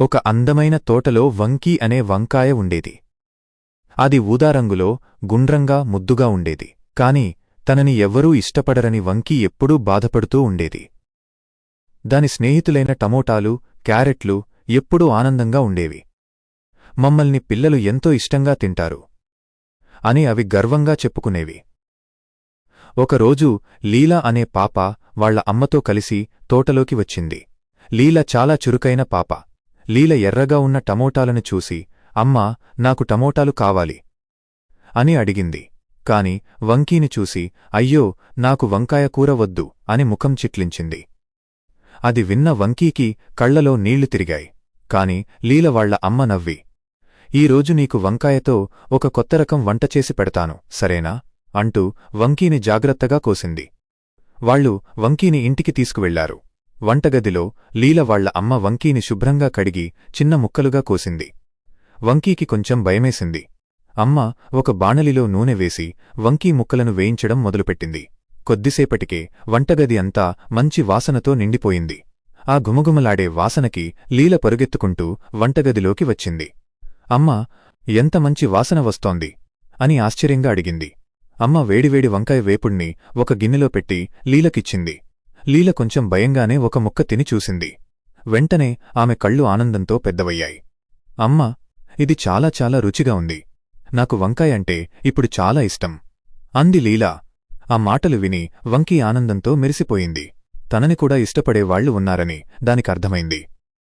ఒక అందమైన తోటలో వంకీ అనే వంకాయ ఉండేది. అది ఊదారంగులో గుండ్రంగా ముద్దుగా ఉండేది. కాని తనని ఎవ్వరూ ఇష్టపడరని వంకీ ఎప్పుడూ బాధపడుతూ ఉండేది. దాని స్నేహితులైన టమోటాలు క్యారెట్లు ఎప్పుడూ ఆనందంగా ఉండేవి. మమ్మల్ని పిల్లలు ఎంతో ఇష్టంగా తింటారు అని అవి గర్వంగా చెప్పుకునేవి. ఒకరోజు లీలా అనే పాప వాళ్ళ అమ్మతో కలిసి తోటలోకి వచ్చింది. లీల చాలా చురుకైన పాప. లీల ఎర్రగా ఉన్న టమోటాలను చూసి అమ్మా నాకు టమోటాలు కావాలి అని అడిగింది. కాని వంకీని చూసి అయ్యో నాకు వంకాయ కూర వద్దు అని ముఖం చిట్లించింది. అది విన్న వంకీకి కళ్ళలో నీళ్ళు తిరిగాయి. కాని లీలవాళ్ళ అమ్మ నవ్వి ఈరోజు నీకు వంకాయతో ఒక కొత్త రకం వంట చేసి పెడతాను సరేనా? అంటూ వంకీని జాగ్రత్తగా కోసింది. వాళ్ళు వంకీని ఇంటికి తీసుకువెళ్ళారు వంటగదిలో లీలవాళ్ళ అమ్మ వంకీని శుభ్రంగా కడిగి చిన్న ముక్కలుగా కోసింది. వంకీకి కొంచెం భయమేసింది. అమ్మ ఒక బాణలిలో నూనె వేసి వంకీ ముక్కలను వేయించడం మొదలుపెట్టింది. కొద్దిసేపటికే వంటగది అంతా మంచి వాసనతో నిండిపోయింది. ఆ ఘుమఘుమలాడే వాసనకి లీల పరుగెత్తుకుంటూ వంటగదిలోకి వచ్చింది. అమ్మ ఎంత మంచి వాసన వస్తోంది అని ఆశ్చర్యంగా అడిగింది. అమ్మ వేడివేడి వంకాయ వేపుణ్ణి ఒక గిన్నెలో పెట్టి లీలకిచ్చింది. లీల కొంచెం భయంగానే ఒక ముక్క తిని చూసింది. వెంటనే ఆమె కళ్ళు ఆనందంతో పెద్దవయ్యాయి. అమ్మ ఇది చాలా చాలా రుచిగా ఉంది. నాకు వంకాయ అంటే ఇప్పుడు చాలా ఇష్టం. అంది లీలా. ఆ మాటలు విని వంకీ ఆనందంతో మెరిసిపోయింది. తనని కూడా ఇష్టపడే వాళ్ళు ఉన్నారని దానికర్థమైంది